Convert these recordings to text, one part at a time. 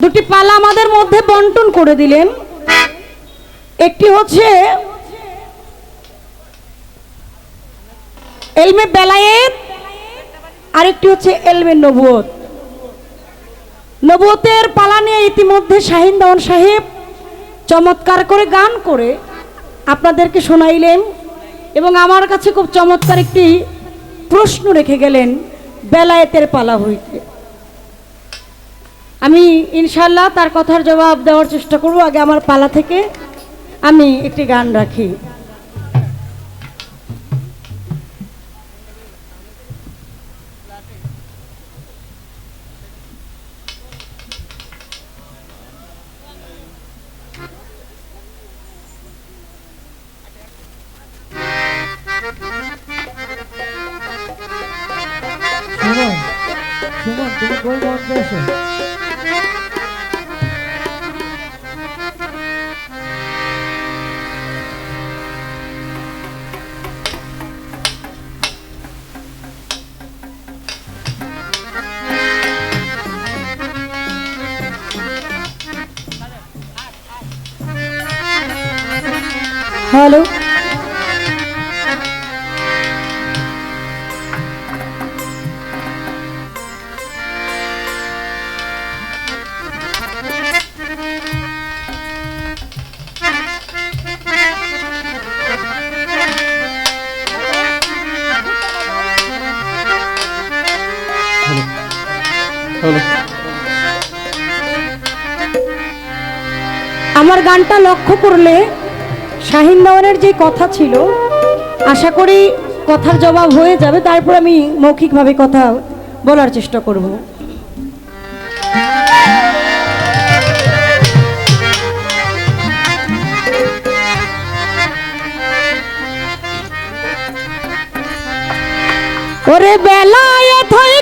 দুটি পালা আমাদের মধ্যে বন্টন করে দিলেন। একটি হচ্ছে এলমে বেলায়েত, আরেকটি হচ্ছে এলমে নবুয়ত। নবুয়তের পালা নিয়ে ইতিমধ্যে শাহিন দেওয়ান সাহেব চমৎকার করে গান করে আপনাদেরকে শোনাইলেন এবং আমার কাছে খুব চমৎকার একটি প্রশ্ন রেখে গেলেন বেলায়েতের পালা হইতে। আমি ইনশাল্লাহ তার কথার জবাব দেওয়ার চেষ্টা করব। আগে আমার পালা থেকে আমি একটি গান রাখি। বন্ধ আছো গানটা লক্ষ্য করলে শাহিন দেওয়ানের যে কথা ছিল, আশা করি কথার জবাব হয়ে যাবে। তারপর আমি মৌখিকভাবে কথা বলার চেষ্টা করব। ওরে বেলায়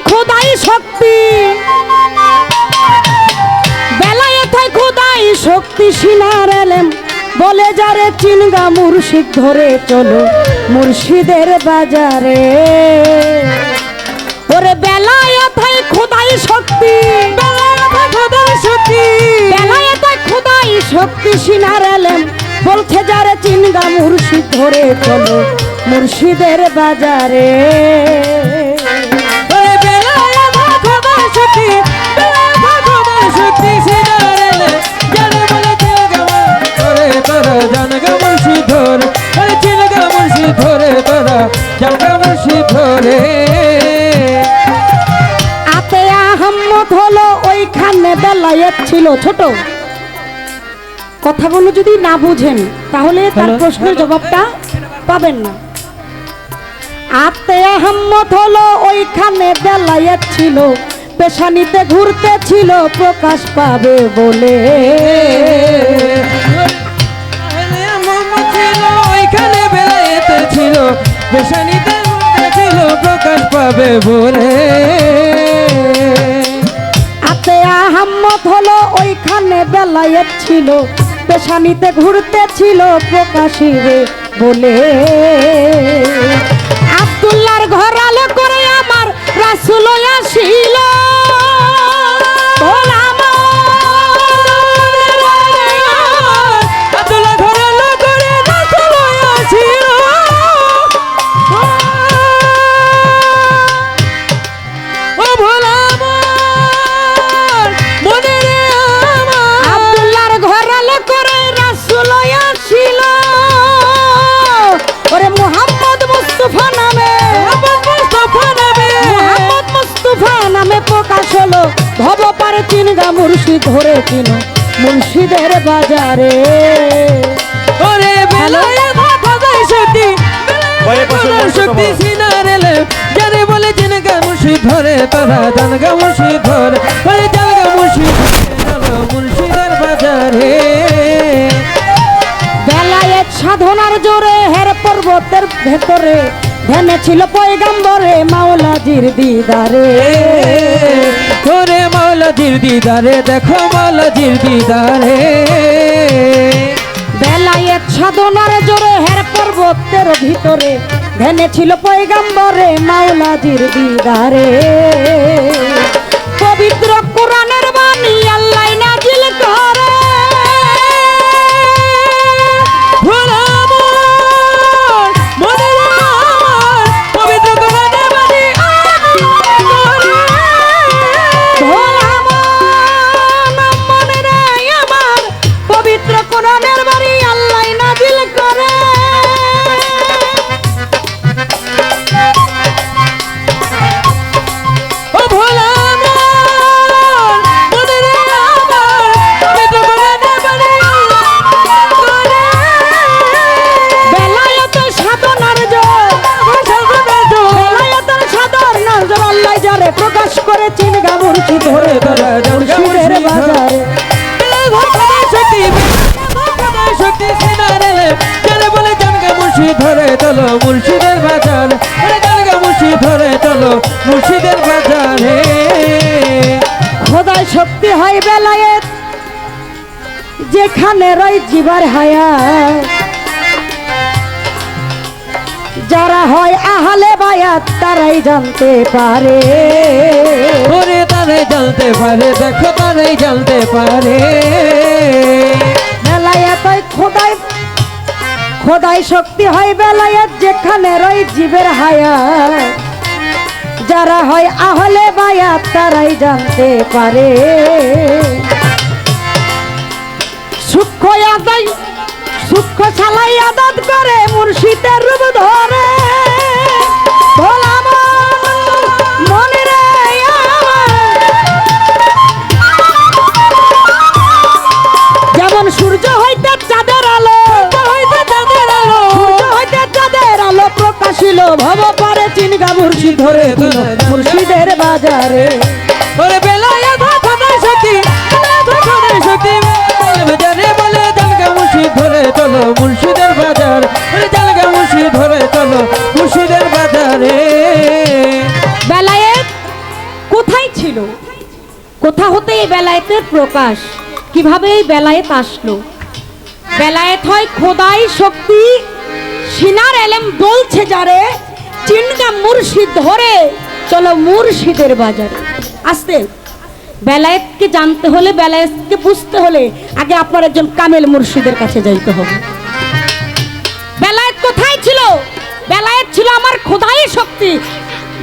খোদাই শক্তি। শক্তি সিনার এলেম বলে, যারে চিনগা মুর্শিদ ধরে চলো মুর্শিদের বাজারে। ওরে, বেলায় হয় খোদাই শক্তি। খোদাই শক্তি। খোদাই শক্তি, সিনার এলেম বলছে, যারে চিনগা মুর্শিদ ধরে চলো মুর্শিদের বাজারে। ওরে, বেলায় খোদা শক্তি সিনারেলে ধরে ওরে চিলগা মুর্শি ধরে তোরা জানগা মুর্শি ধরে আতে আহম্মদ হলো ওইখানে বেলায়েত ছিল ছোট। কথাগুলো যদি না বুঝেন তাহলে তার প্রশ্নের জবাবটা পাবেন না। আতে আহম্মদ হলো ওইখানে বেলায়েত ছিল। পেশানিতে ঘুরতে ছিল প্রকাশ পাবে বলে। ওইখানে বেলায়েতে ছিল পেশানিতে ছিল প্রকাশ পাবে বলে। হলো ওইখানে বেলায়েত ছিল, পেশানিতে ঘুরতে ছিল প্রকাশিবে বলে। আব্দুল্লাহর ঘর আলো করে আমার রাসুল আসিল। চিনগা মুর্শিদ ধরে চিনো মুর্শিদের বাজারে। ওরে বেলায় মাথা যায় শক্তি, বেলায়। জানে বলে জেনে গা ধরে তারা জান গা ধরে। বলে জান গা মুর্শিদের বাজারে। বেলায়েত সাধনার জোরে হের পর্বতের ভেতরে ধ্যানে ছিল পয়গাম্বরে মাওলাজির দিদারে। ওরে মাওলাজির দিদারে, দেখো মালাজির দিদারে। বেলায়েত সাধনার জোরে হের পর্বতের ভিতরে ধ্যানে ছিল পৈগম্বরে মাওলাজির দিদারে। মুর্শিদের বাজারে। খোদাই শক্তি হয় বেলায়েত যেখানে রই জীবার হায়া। যারা হয় আহালে বায়াত তারাই জানতে পারে। ওরে তারে জানতে পারে দেখো তারাই জানতে পারে। বেলায়েত হয় খোদাই খোদাই শক্তি হয় বেলায়েত যেখানে রই জীবের হায়া। যারা হয় আহলে বায়াত, তারাই জানতে পারে। সূক্ষ্ম আদাই সূক্ষ্ম ছালাই আদাত করে মুর্শিদের রূপ ধরে। মুর্শিদ ধরে দিল মুর্শিদের বাজারে। ওরে বেলায় খোদাই শক্তি খোদাই শক্তি বাজারে, বলে জানগা মুর্শিদ ধরে চলো, মুর্শিদের বাজার। জানগা মুর্শিদ ধরে চলো, মুর্শিদের বাজারে। বেলায়েত কোথায় ছিল? কোথা হতে এই বেলায়েতের প্রকাশ? কীভাবে এই বেলায়েত আসলো? বেলায়েত হয় খোদাই শক্তি, সিনার এলেম বলছে যারে। চিনগা মুর্শিদ ধরে, চলো মুর্শিদের বাজারে। আসতে, বেলায়েতকে জানতে হলে, বেলায়েতকে বুঝতে হলে আগে আপনার একজন কামেল মুর্শিদের কাছে যাইতে হবে। বেলায়েত কোথায় ছিল? বেলায়েত ছিল আমার খোদাই শক্তি,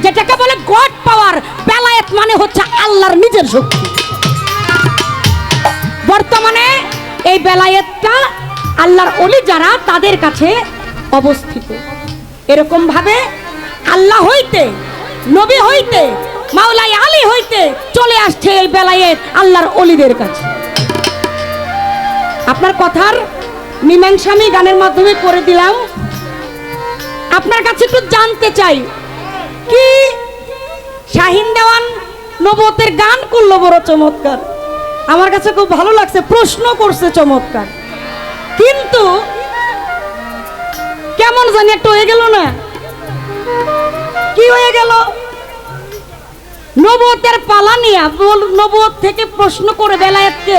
যেটাকে বলে গড পাওয়ার। বেলায়েত মানে হচ্ছে আল্লাহর নিজের শক্তি। বর্তমানে এই বেলায়েতটা আল্লাহর অলি যারা, তাদের কাছে অবস্থিত। এরকম ভাবে আল্লাহ হইতে, নবী হইতে মাওলাই আলী হইতে চলে আসছে এই বেলায়েত আল্লাহর অলিদের কাছে। আপনার কথার মীমাংসা আমি গানের মাধ্যমে করে দিলাম। আপনার কাছে একটু জানতে চাই, কি শাহিন দেওয়ান নবতের গান করল বড় চমৎকার? আমার কাছে খুব ভালো লাগছে, প্রশ্ন করছে চমৎকার। কিন্তু কেমন জানি একটু হয়ে গেল না? কি হয়ে গেল? নবতের পালা নিয়ে নবত থেকে প্রশ্ন করে বেলায়েতকে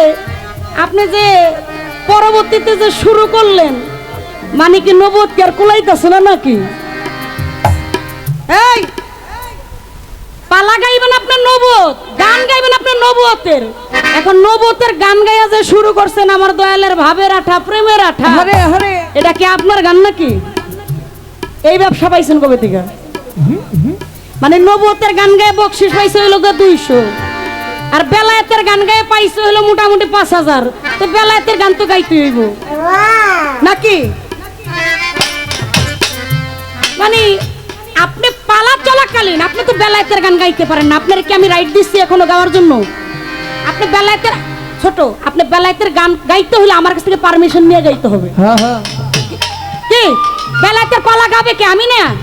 আপনি যে পরবর্তীতে যে শুরু করলেন মানে কি নবত কি আর কুলাইতেছে না নাকি? এই পালা গাইবেন আপনার নবত গান গাইবেন আপনার নবতের এখন নবতের গান গাইয়া যে শুরু করছেন আমার দয়ালের ভাবের আঠা প্রেমের আঠা এটা কি আপনার গান নাকি? এই ব্যবসা পাইছেন কবে থেকে? মানে নবতের গান গায়ে বকশিস পাইছে হইল দুইশো। আর বেলায়েতের গান গায়ে পাইছে হইল মোটামুটি পাঁচ হাজার। তো বেলায়েতের গান তো গাইতে হইব। নাকি? মানে আপনি পালা চলাকালীন আপনি তো বেলায়েতের গান গাইতে পারেন না। আপনার কি আমি রাইট দিচ্ছি এখনও গাওয়ার জন্য? আপনি বেলায়েতের ছোট আপনি বেলায়েতের গান গাইতে হলে আমার কাছ থেকে পারমিশন নিয়ে গাইতে হবে। হ্যাঁ হ্যাঁ। কি? বেলায়েতের পালা গাবে কে? আমি না।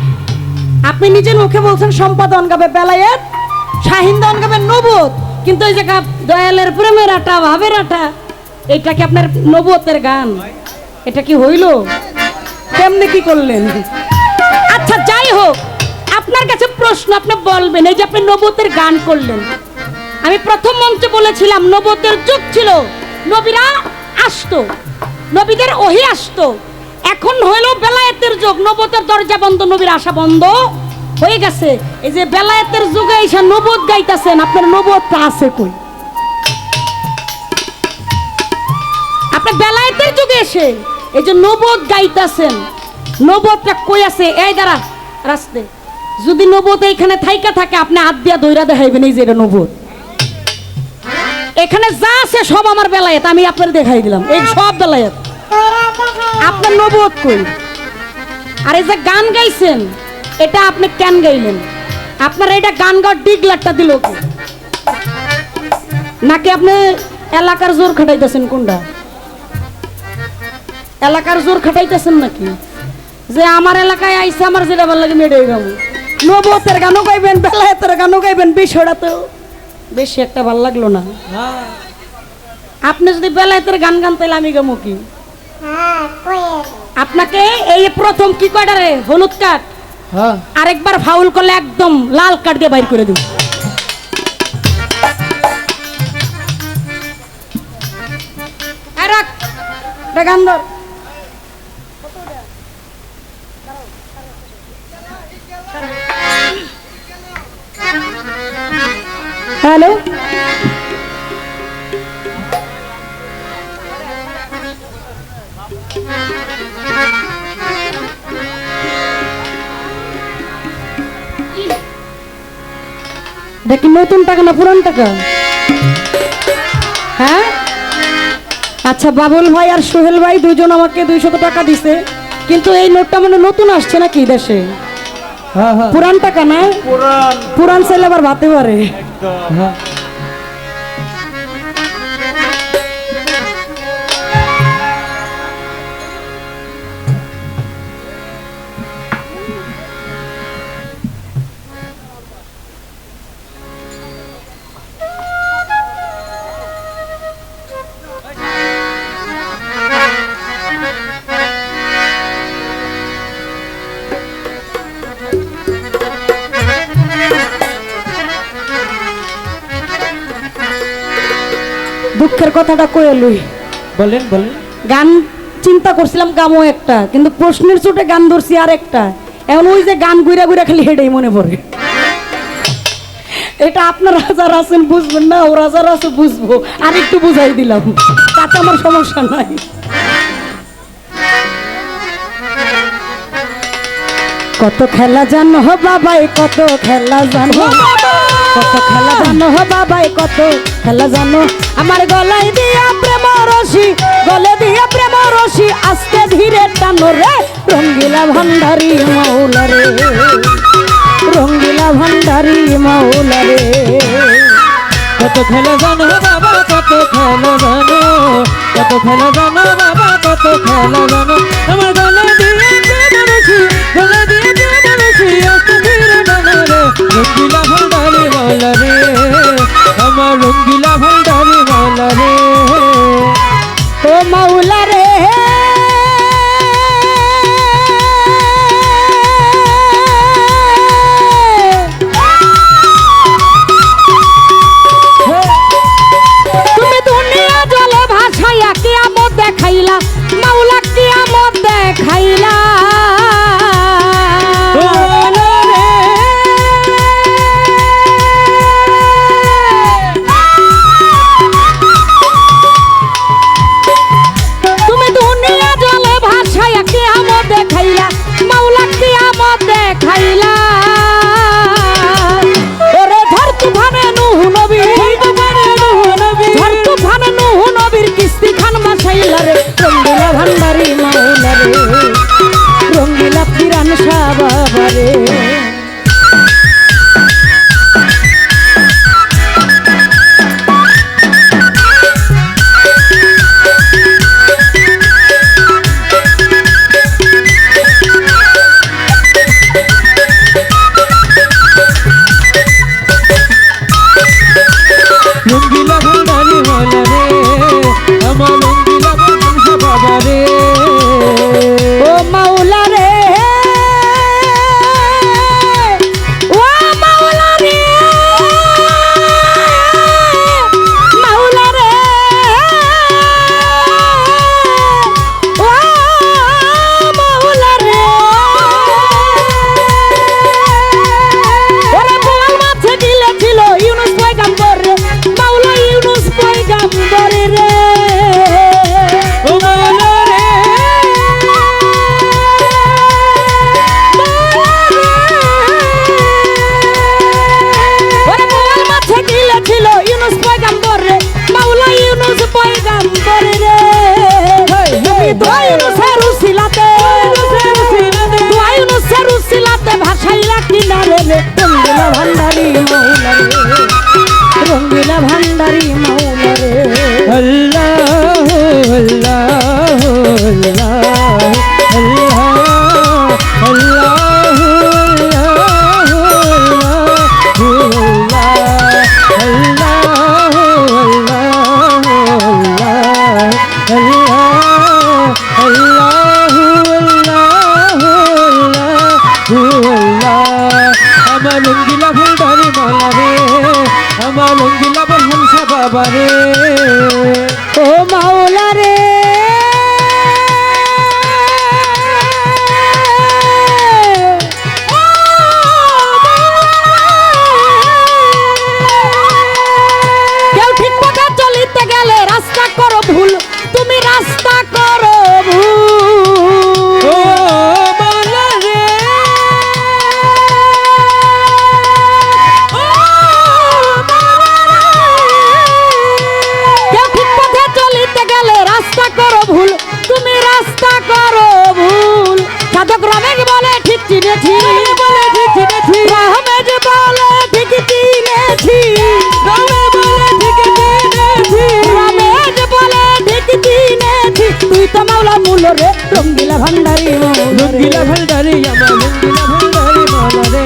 আপনি নিজের মুখে বলছেন সম্পাদন গাবে বেলায়েত শাহিন্দন গাবে নবত, কিন্তু এই যে গা- দয়ালের প্রেমের আটা, ভাবের আটা, এটা কি আপনার নবতের গান? এটা কি হইল? কেমনে কি করলেন? আচ্ছা যাই হোক, আপনার কাছে প্রশ্ন, আপনি বলবেন, এই যে আপনি নবতের গান করলেন। আমি প্রথম মঞ্চে বলেছিলাম, নবতের যুগ ছিল, নবীরা আসতো, নবীদের ওহি আসতো এখন হইল বেলায়েতের যুগ নবতের দরজা বন্ধ, নবীর আশা বন্ধ। হয়ে গেছে। এই যে বেলায়েতের যুগে এসে নবত গাইতাছেন, আপনার নবতটা আছে কই? আপনি বেলায়েতের যুগে এসে এই যে নবত গাইতাছেন নবতটা কই আছে? এই দাঁড়া, রাস্তে। যদি নবত এইখানে থাইকা থাকে, আপনি হাত দিয়া দইরা দেখাইবেন, এই যে এটা নবত এখানে যা আছে সব আমার বেলায়েত, আমি আপনার দেখাই দিলাম। এই সব বেলায়েত। আপনার নবত কই? আর এই যে গান গাইছেন এটা আপনি কেন গাইলেন? আপনার এটা গান গাওয়ার ডিগলারটা দিল কে? নাকি আপনি এলাকার জোর খাটাইতেছেন কোনটা? এলাকার জোর খাটাইতেছেন নাকি? যে আমার এলাকায় আইসে আমার যেটা ভালো লাগে মেডে গাবো। নবতের গানও গাইবেন বেলায়েতের গানও গাইবেন বিষয়টা তো বেশি একটা ভালো লাগল না। আপনি যদি বেলায়েতের গান গান তাহলে আমি গামো কি? আপনাকে এই প্রথম কি কয়টারে হলুদ কাঠ হ্যাঁ। আরেকবার ফাউল করলে একদম লাল কাঠ দিয়ে বাইর করে দেব। হ্যালো? এটা কি নতুন টাকা না পুরান টাকা? হ্যাঁ? আচ্ছা বাবুল ভাই আর সোহেল ভাই দুজন আমাকে দুইশত টাকা দিছে। কিন্তু এই নোটটা মানে নতুন আসছে নাকি দেশে? হ্যাঁ হ্যাঁ। পুরান টাকা না? পুরান। পুরান ছেলে আবার ভাতে পারে। হ্যাঁ কথাটা কয়ে লই। বলেন বলেন। গান চিন্তা করছিলাম গামও একটা কিন্তু প্রশ্নের চোটে গান ধরছি আর একটা। এখন ওই যে গান গুইরা গুইরা খালি হেডেই মনে পড়ে। এটা আপনারা যারা আছেন বুঝবেন না ওরা যারা আছে বুঝব। আর একটু বুঝাই দিলাম তাতে আমার সমস্যা নাই। কত খেলা জানো বাবাই কত খেলা জানো। কত খেলা জানো হো বাবাই, কত খেলা জানো? আমার গলায় দিয়া প্রেম রশি, গলে দিয়া প্রেম রশি, আস্তে ধীরে টানো রে রঙ্গিলা ভান্ডারি মৌলা রে। রঙ্গিলা ভান্ডারি মৌলা রে। কত খেলা জানো বাবা, কত খেলা জানো? কত খেলা জানো বাবা, কত খেলা জানো? আমার গলা দিয়ে মানুষি গলা রঙ্গিলা ভান্ডারি মাওলা রে আমার রঙ্গিলা ভান্ডারি মাওলা রে। ও মৌলা রে। ভান্ডারি মাওলা রে Yes! মাওলা মূল রে রঙ্গিলা ভান্ডারি রঙ্গিলা ভান্ডারি আমার রঙ্গিলা ভান্ডারি মাওলা রে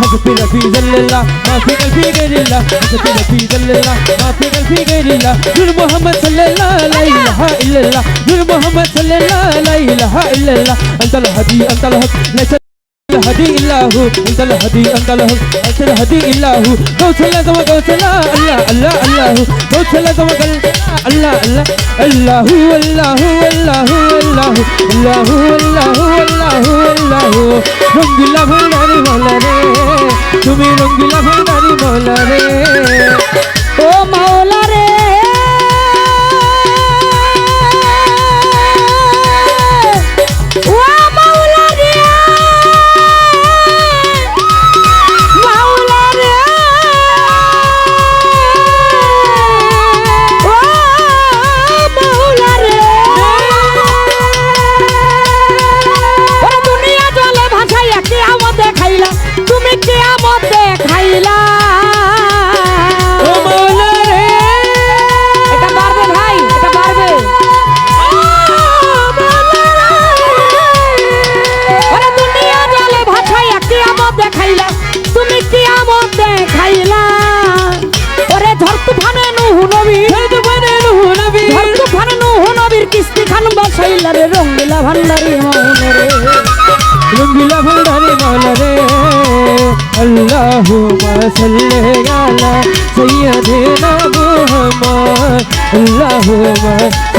حسبي في ذل الله ما في قلبي غير الله حسبي في ذل الله ما في قلبي غير الله نور محمد صلى الله لا اله الا الله نور محمد صلى الله لا اله الا الله انت الهدي انت الحق ليس الهدي الا هو انت الهدي انت الحق انت الهدي الا هو قوتنا كما قوتنا الله الله الله قوتنا كما قال الله الله الله الله الله الله الله الله الله الله রঙ্গিলা ভান্ডারি মাওলা রে তুমি রঙ্গিলা ভান্ডারি মাওলা রে ও মাওলা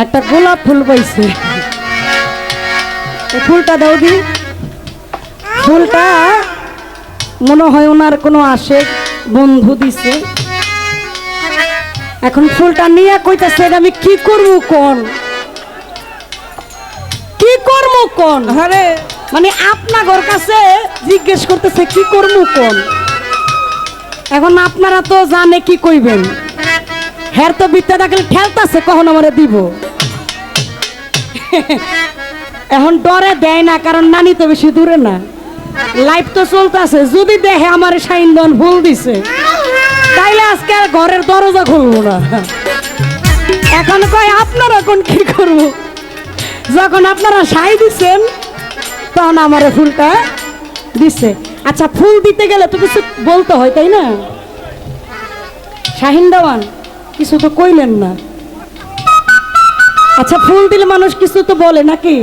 একটা গোলাপ ফুল পাইছে। ফুলটা দাও দি। ফুলটা মনে হয় ওনার কোনো আসে বন্ধু দিছে। এখন ফুলটা নিয়ে কইতাছে আমি কি করব কোন? কি করব কোন? আরে মানে আপনার কাছে জিজ্ঞেস করতেছে কি করব কোন? এখন আপনারা তো জানে কি কইবেন। হ্যার তো বিদ্যা থাকলে ঠেলতাছে, কখন আমারে দিব? এখন ডরে দেয় না, কারণ নানি তো বেশি দূরে না। লাইফ তো চলতেছে, যদি দেখে আমার সাইন্দন ভুল দিছে, তাইলে আজকে আর ঘরের দরজা খুলবো না। এখন কয়, আপনারা কোন কি করব? যখন আপনারা সাই দিছেন, তখন আমার ফুলটা দিছে। আচ্ছা ফুল দিতে গেলে তো কিছু বলতে হয়, তাই না? শাহিন দেওয়ান। কিছু তো কইলেন না। আচ্ছা ফুল দিলে মানুষ কিছু তো বলে নাকি?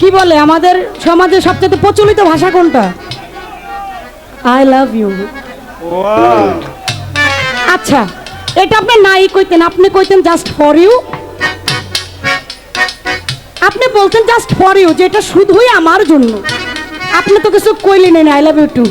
কি বলে? আমাদের সমাজে সবচেয়ে প্রচলিত ভাষা কোনটা? আই লাভ ইউ আচ্ছা এটা আপনি নাই কইতেন আপনি কইতেন জাস্ট ফর ইউ আপনি বলতেন জাস্ট ফর ইউ যে এটা শুধুই আমার জন্য। আপনি তো কিছু কইলেন আই লাভ ইউ টু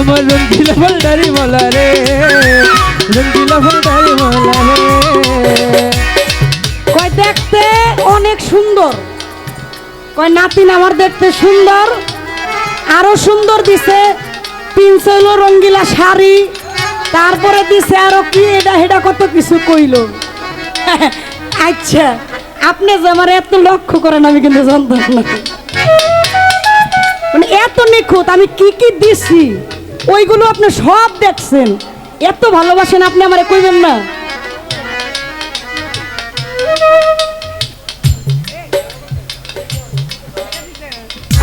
আমার রঙ্গিলা ভান্ডারি মালা রে। রঙ্গিলা কয় দেখতে অনেক সুন্দর। কয় নাতিন আমার দেখতে সুন্দর। আরও সুন্দর দিছে পিনছে হলো রঙ্গিলা শাড়ি। তারপরে দিছে আরও কি, এটা হেটা কত কিছু কইলো। আচ্ছা আপনি যে আমার এত লক্ষ্য করেন, আমি কিন্তু জানতাম না। মানে এত নিখুঁত, আমি কি কি দিছি? ওইগুলো আপনি সব দেখছেন। এত ভালোবাসেন আপনি আমারে কইবেন না।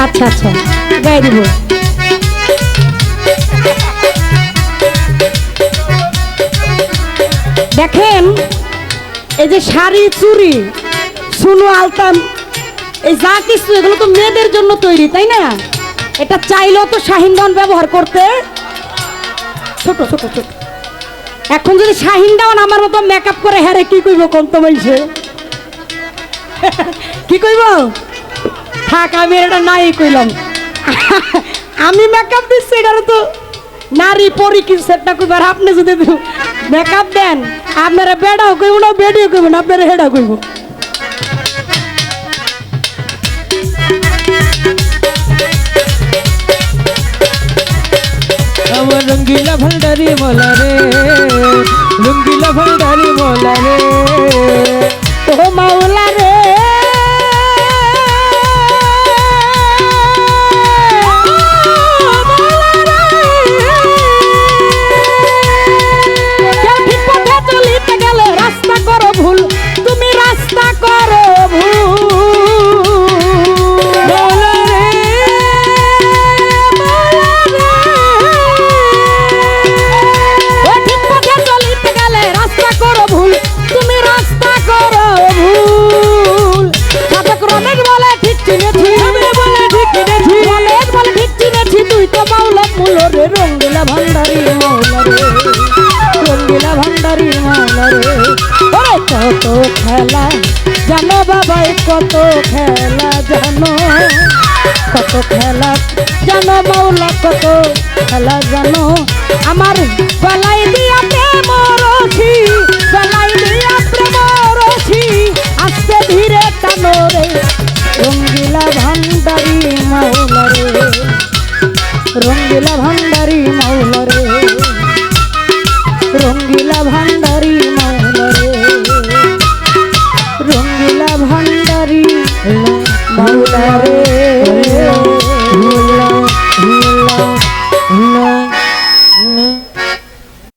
আচ্ছা আচ্ছা গায়ে দিব। দেখেন, এই যে শাড়ি চুরি সুনু আলতাম এই যা কিছু, এগুলো তো মেয়েদের জন্য তৈরি, তাই না? এটা চাইলেও তো শাহিনগন ব্যবহার করতে ছোট ছোট ছোট। এখন যদি শাহিন ডাউন আমার মতো মেকআপ করে হ্যারে কি কইব কোন তো মাইছে কি কইব? থাক, আমি এটা নাই কইলাম। আমি মেকআপ দিচ্ছি এটা তো নারী পরি কি সেটটা কইবার। আপনি যদি মেকআপ দেন, আপনারা বেডাও কইব না বেডিও কইব না, আপনারা হেডাও কইব। আমার রঙ্গিলা ভান্ডারি মোলা रंगीला রঙ্গিলা কত খেলা, জানো বাবাই কত খেলা, জানো। কত খেলা, জানো মাওলা কত খেলা, জানো। আমার গলাই গলাই দিয়া প্রেম আস্তে ধীরে টানো রে। রঙ্গিলা ভান্ডারি মাওলা রে। রঙ্গিলা ভান্ডারি মাওলা রে। রে